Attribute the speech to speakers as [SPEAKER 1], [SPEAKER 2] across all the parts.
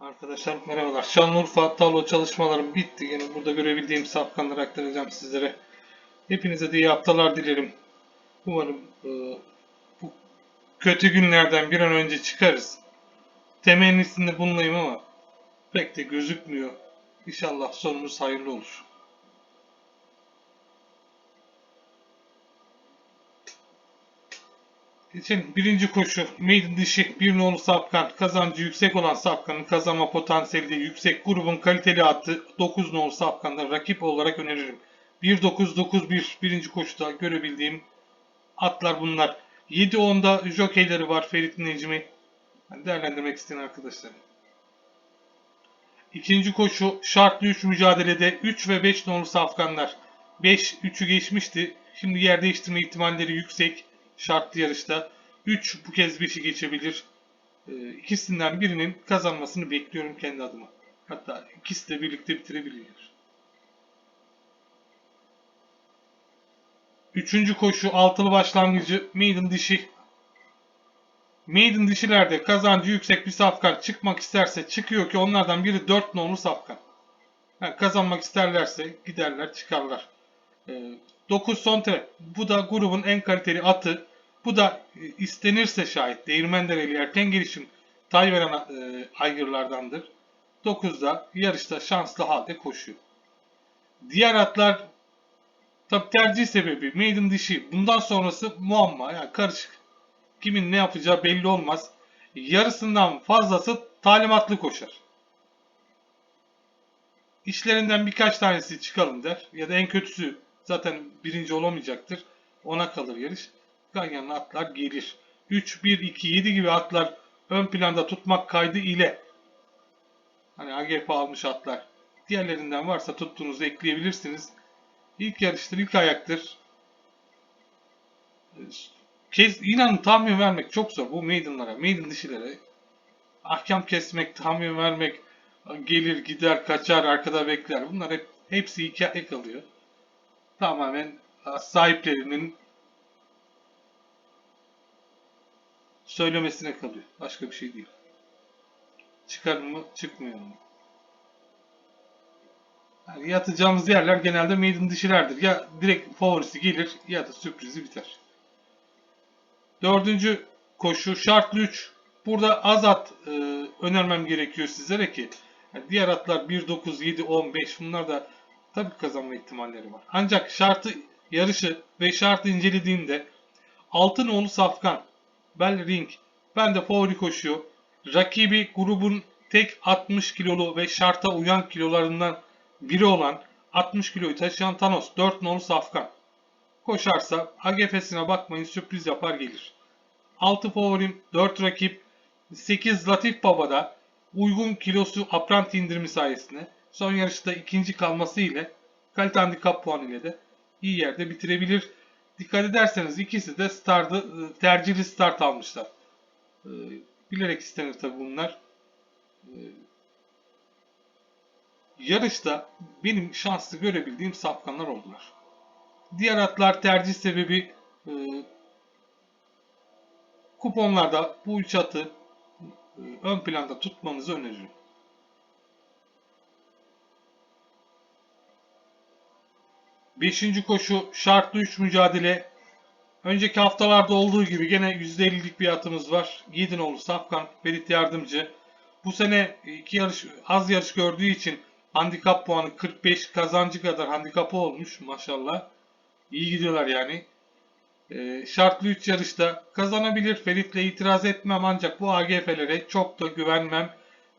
[SPEAKER 1] Arkadaşlar merhabalar. Şanlıurfa tablo çalışmalarım bitti. Yine burada görebildiğim safkanları aktaracağım sizlere. Hepinize de iyi haftalar dilerim. Umarım e, bu kötü günlerden bir an önce çıkarız. Temennisinde bulunayım ama pek de gözükmüyor. İnşallah sonumuz hayırlı olur. İçin birinci koşu maiden dişi bir nolu safkan kazancı yüksek olan safkanın kazanma potansiyeli yüksek grubun kaliteli atı 9 nolu safkandan rakip olarak öneririm. 1-9-9-1 birinci koşuda görebildiğim atlar bunlar. 7-10'da jokeyleri var Ferit Necmi. Değerlendirmek isteyen arkadaşlar. İkinci koşu şartlı 3 mücadelede 3 ve 5 nolu safkanlar. 5 3'ü geçmişti. Şimdi yer değiştirme ihtimalleri yüksek şartlı yarışta 3 bu kez 5'i geçebilir. Ee, İkisinden birinin kazanmasını bekliyorum kendi adıma. Hatta ikisi de birlikte bitirebilirler. Üçüncü koşu altılı başlangıcı maiden dişi. Maiden dişilerde kazancı yüksek bir safkan çıkmak isterse çıkıyor ki onlardan biri 4 nolu safkan. Yani kazanmak isterlerse giderler çıkarlar. Ee, 9 Sonte bu da grubun en kaliteli atı. Bu da e, istenirse şayet Değirmendereli erken gelişim tay veren e, aygırlardandır. 9'da yarışta şanslı halde koşuyor. Diğer atlar tabi tercih sebebi maiden dişi. Bundan sonrası muamma yani karışık. Kimin ne yapacağı belli olmaz. Yarısından fazlası talimatlı koşar. İşlerinden birkaç tanesi çıkalım der. Ya da en kötüsü zaten birinci olamayacaktır. Ona kalır yarış. Ganyanlı atlar gelir. 3, 1, 2, 7 gibi atlar ön planda tutmak kaydı ile hani AGF almış atlar diğerlerinden varsa tuttuğunuzu ekleyebilirsiniz. İlk yarıştır, ilk ayaktır. Kes, inanın tahmin vermek çok zor bu maidenlara, maiden dişilere. Ahkam kesmek, tahmin vermek, gelir gider kaçar arkada bekler. Bunlar hep hepsi hikaye kalıyor. Tamamen sahiplerinin söylemesine kalıyor. Başka bir şey değil. Çıkar mı çıkmıyor mu? Yani yatacağımız yerler genelde maiden dişilerdir. Ya direkt favorisi gelir ya da sürprizi biter. Dördüncü koşu şartlı 3. Burada az at e, önermem gerekiyor sizlere ki yani diğer atlar 1, 9, 7, 15 bunlar da tabii kazanma ihtimalleri var. Ancak şartı yarışı ve şartı incelediğimde Altınoğlu Safkan Bell Ring. Ben de favori koşuyor. Rakibi grubun tek 60 kilolu ve şarta uyan kilolarından biri olan 60 kiloyu taşıyan Thanos 4 nolu Safkan. Koşarsa AGF'sine bakmayın sürpriz yapar gelir. 6 favorim 4 rakip 8 Latif Baba'da uygun kilosu apranti indirimi sayesinde son yarışta ikinci kalması ile kalite handikap puanı ile de iyi yerde bitirebilir. Dikkat ederseniz ikisi de stardı, tercihli start almışlar. Ee, bilerek istenir tabi bunlar. Ee, yarışta benim şanslı görebildiğim safkanlar oldular. Diğer atlar tercih sebebi e, kuponlarda bu üç atı e, ön planda tutmanızı öneririm. Beşinci koşu şartlı 3 mücadele. Önceki haftalarda olduğu gibi gene %50'lik bir atımız var. Yiğidinoğlu Safkan, Ferit Yardımcı. Bu sene iki yarış, az yarış gördüğü için handikap puanı 45 kazancı kadar handikapı olmuş maşallah. İyi gidiyorlar yani. Ee, şartlı 3 yarışta kazanabilir. Ferit'le itiraz etmem ancak bu AGF'lere çok da güvenmem.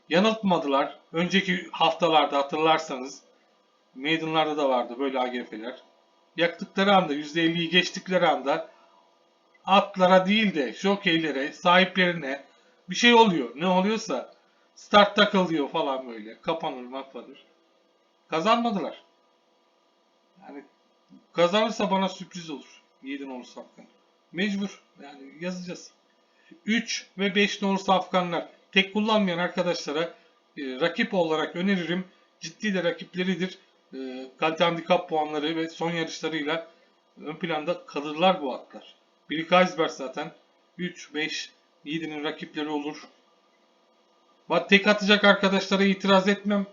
[SPEAKER 1] Yanıltmadılar. Önceki haftalarda hatırlarsanız Maiden'larda da vardı böyle AGF'ler. Yaktıkları anda %50'yi geçtikleri anda atlara değil de jokeylere, sahiplerine bir şey oluyor. Ne oluyorsa start takılıyor falan böyle. Kapanır mahvanır. Kazanmadılar. Yani kazanırsa bana sürpriz olur. 7 nolu safkan. Mecbur. Yani yazacağız. 3 ve 5 nolu safkanlar. Tek kullanmayan arkadaşlara e, rakip olarak öneririm. Ciddi de rakipleridir e, kalite handikap puanları ve son yarışlarıyla ön planda kalırlar bu atlar. Biri Kaisberg zaten 3, 5, 7'nin rakipleri olur. Bak tek atacak arkadaşlara itiraz etmem.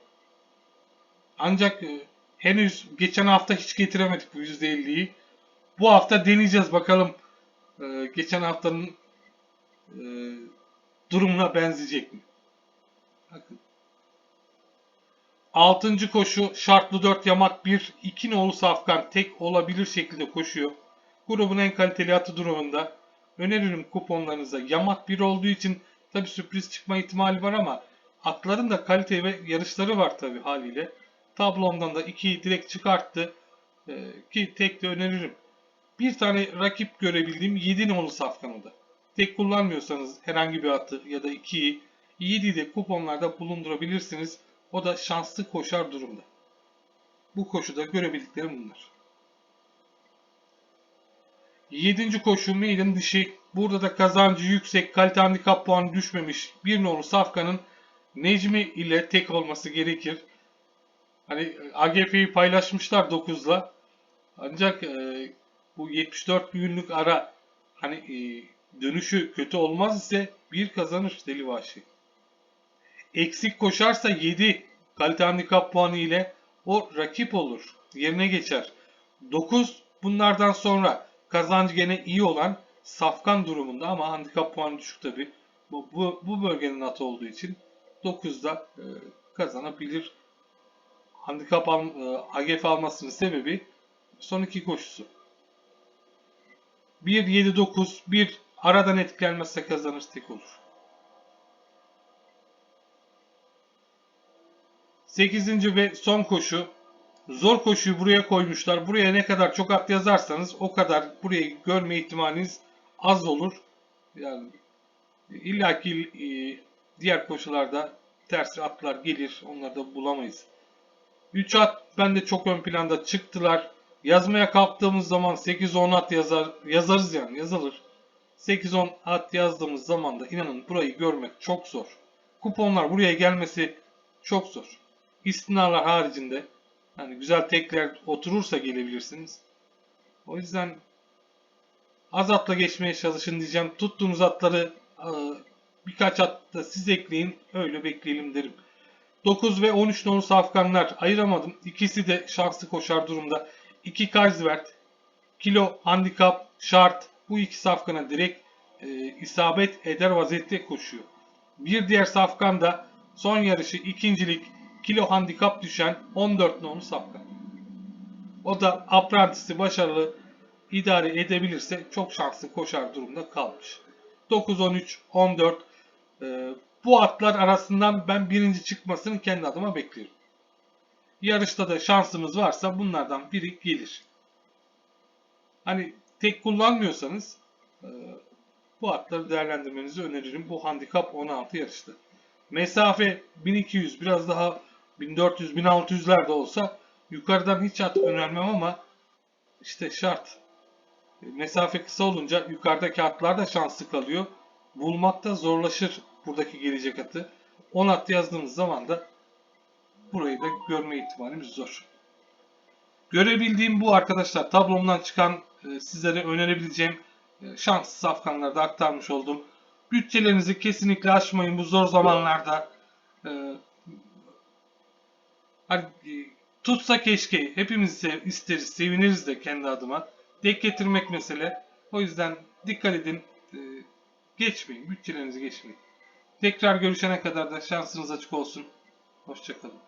[SPEAKER 1] Ancak e, henüz geçen hafta hiç getiremedik bu %50'yi. Bu hafta deneyeceğiz bakalım. e, geçen haftanın e, durumuna benzeyecek mi? Bakın. Altıncı koşu şartlı 4 yamak 1 2 nolu safkan tek olabilir şekilde koşuyor. Grubun en kaliteli atı durumunda. Öneririm kuponlarınıza. Yamak 1 olduğu için tabi sürpriz çıkma ihtimali var ama atların da kalite ve yarışları var tabi haliyle. Tablomdan da 2'yi direkt çıkarttı. Ee, ki tek de öneririm. Bir tane rakip görebildiğim 7 nolu safkan o da. Tek kullanmıyorsanız herhangi bir atı ya da 2'yi 7'yi de kuponlarda bulundurabilirsiniz. O da şanslı koşar durumda. Bu koşuda görebildiklerim bunlar. Yedinci koşu maiden dişi. Burada da kazancı yüksek, kalite handikap puanı düşmemiş. Bir nolu Safkan'ın Necmi ile tek olması gerekir. Hani AGF'yi paylaşmışlar 9'la. Ancak e, bu 74 günlük ara hani e, dönüşü kötü olmaz ise bir kazanır Deli Vahşi. Eksik koşarsa 7 kalite handikap puanı ile o rakip olur. Yerine geçer. 9 bunlardan sonra kazancı gene iyi olan safkan durumunda ama handikap puanı düşük tabi. Bu, bu, bu bölgenin atı olduğu için 9'da e, kazanabilir. Handikap al, e, AGF almasının sebebi son iki koşusu. 1 7 9 1 aradan etkilenmezse kazanır tek olur. 8. ve son koşu. Zor koşuyu buraya koymuşlar. Buraya ne kadar çok at yazarsanız o kadar burayı görme ihtimaliniz az olur. Yani illaki e, diğer koşularda ters atlar gelir. Onları da bulamayız. 3 at bende çok ön planda çıktılar. Yazmaya kalktığımız zaman 8-10 at yazar, yazarız yani yazılır. 8-10 at yazdığımız zaman da inanın burayı görmek çok zor. Kuponlar buraya gelmesi çok zor. İstinalar haricinde hani güzel tekler oturursa gelebilirsiniz. O yüzden az atla geçmeye çalışın diyeceğim. Tuttuğunuz atları e, birkaç at da siz ekleyin. Öyle bekleyelim derim. 9 ve 13 nolu safkanlar ayıramadım. İkisi de şanslı koşar durumda. 2 Karsvert, kilo, handikap, şart bu iki safkana direkt e, isabet eder vaziyette koşuyor. Bir diğer safkan da son yarışı ikincilik kilo handikap düşen 14 nolu safkan. O da aprantisi başarılı idare edebilirse çok şanslı koşar durumda kalmış. 9, 13, 14 e, bu atlar arasından ben birinci çıkmasını kendi adıma bekliyorum. Yarışta da şansımız varsa bunlardan biri gelir. Hani tek kullanmıyorsanız e, bu atları değerlendirmenizi öneririm. Bu handikap 16 yarışta. Mesafe 1200 biraz daha 1400-1600'lerde olsa yukarıdan hiç at önermem ama işte şart. Mesafe kısa olunca yukarıdaki atlar da şanslı kalıyor. Bulmakta zorlaşır buradaki gelecek atı. 10 at yazdığımız zaman da burayı da görme ihtimalimiz zor. Görebildiğim bu arkadaşlar tablomdan çıkan e, sizlere önerebileceğim e, şanslı safkanları da aktarmış oldum. Bütçelerinizi kesinlikle aşmayın bu zor zamanlarda. Hani, tutsa keşke hepimiz isteriz, seviniriz de kendi adıma. Dek getirmek mesele. O yüzden dikkat edin. E, geçmeyin. Bütçelerinizi geçmeyin. Tekrar görüşene kadar da şansınız açık olsun. Hoşçakalın.